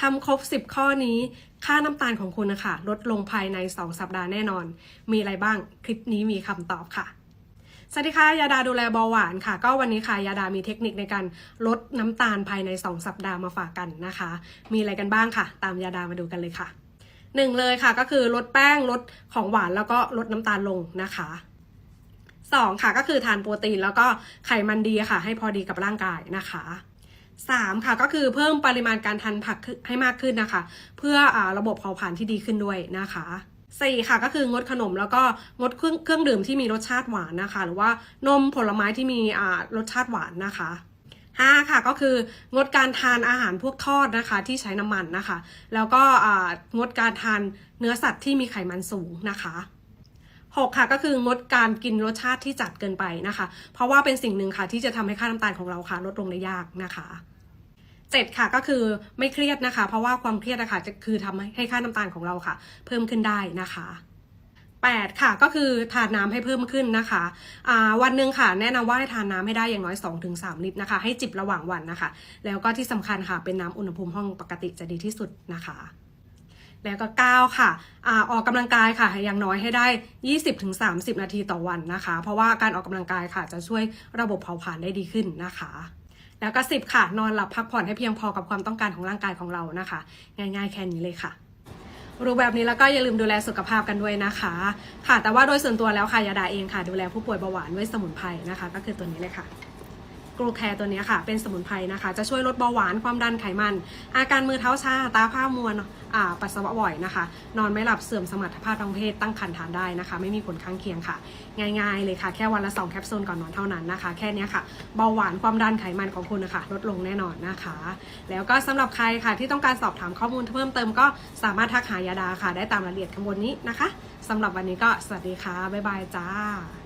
ทำครบ 10 ข้อนี้ ค่าน้ำตาลของคุณนะคะ ลดลงภายใน 2 สัปดาห์แน่นอน มีอะไรบ้าง คลิปนี้มีคำตอบค่ะ สวัสดีค่ะ ยาดาดูแลเบาหวานค่ะ ก็วันนี้ค่ะ ยาดามีเทคนิคในการลดน้ำตาลภายใน 2 สัปดาห์มาฝากกันนะคะ มีอะไรกันบ้างค่ะ ตามยาดามาดูกันเลยค่ะหนึ่งเลยค่ะก็คือลดแป้งลดของหวานแล้วก็ลดน้ำตาลลงนะคะสองค่ะก็คือทานโปรตีนแล้วก็ไขมันดีค่ะ ให้พอดีกับร่างกายนะคะ สามค่ะก็คือเพิ่มปริมาณการทานผักให้มากขึ้นนะคะ เพื่ออระบบเผาผลาญที่ดีขึ้นด้วยนะคะสี่ค่ะก็คืองดขนมแล้วก็งดเครื่องเครื่องดื่มที่มีรสชาติหวานนะคะ หรือว่านมผลไม้ที่มีรสชาติหวานนะคะห้าค่ะก็คืองดการทานอาหารพวกทอดนะคะที่ใช้น้ำมันนะคะ แล้วก็งดการทานเนื้อสัตว์ที่มีไขมันสูงนะคะ หกค่ะก็คืองดการกินรสชาติที่จัดเกินไปนะคะ เพราะว่าเป็นสิ่งหนึ่งค่ะที่จะทำให้ค่าน้ำตาลของเราค่ะลดลงได้ยากนะคะเจ็ดค่ะก็คือไม่เครียดนะคะ เพราะว่าความเครียดนะคะจะคือทำให้ค่าน้ำตาลของเราค่ะ เพิ่มขึ้นได้นะคะ8ค่ะก็คือทานน้ำให้เพิ่มขึ้นนะคะอ่าวันหนึ่งค่ะ แนะนำว่าให้ทานน้ำให้ได้อย่างน้อย 2-3 ลิตรนะคะ ให้จิบระหว่างวันนะคะ แล้วก็ที่สำคัญค่ะเป็นน้ำอุณหภูมิห้องปกติจะดีที่สุดนะคะ แล้วก็9ค่ะอ่าออกกำลังกายค่ะอย่างน้อยให้ได้ 20-30 นาทีต่อวันนะคะ เพราะว่าการออกกำลังกายค่ะ จะช่วยระบบเผาผลาญได้ดีขึ้นนะคะ แล้วก็ 10 ค่ะ นอนหลับพักผ่อนให้เพียงพอกับความต้องการของร่างกายของเรานะคะ ง่ายๆแค่นี้เลยค่ะรู้แบบนี้แล้วก็อย่าลืมดูแลสุขภาพกันด้วยนะคะ ค่ะ แต่ว่าโดยส่วนตัวแล้วค่ะยาดาเองค่ะ ดูแลผู้ป่วยเบาหวานด้วยสมุนไพรนะคะ ก็คือตัวนี้เลยค่ะ กรูแคร์ตัวนี้ค่ะ เป็นสมุนไพรนะคะ จะช่วยลดเบาหวานความดันไขมัน อาการมือเท้าชา ตาผ้ามวนปัสสาวะบ่อยนะคะ นอนไม่หลับเสื่อมสมรรถภาพทางเพศตั้งครรภ์ทานได้นะคะ ไม่มีผลข้างเคียงค่ะ ง่ายๆเลยค่ะ แค่วันละ 2 แคปซูลก่อนนอนเท่านั้นนะคะ แค่นี้ค่ะ เบาหวานความดันไขมันของคุณนะคะ ลดลงแน่นอนนะคะ แล้วก็สำหรับใครค่ะที่ต้องการสอบถามข้อมูลเพิ่มเติมก็สามารถทักหายาดาค่ะ ได้ตามรายละเอียดข้างบนนี้นะคะสำหรับวันนี้ก็สวัสดีค่ะบ๊ายบายจ้า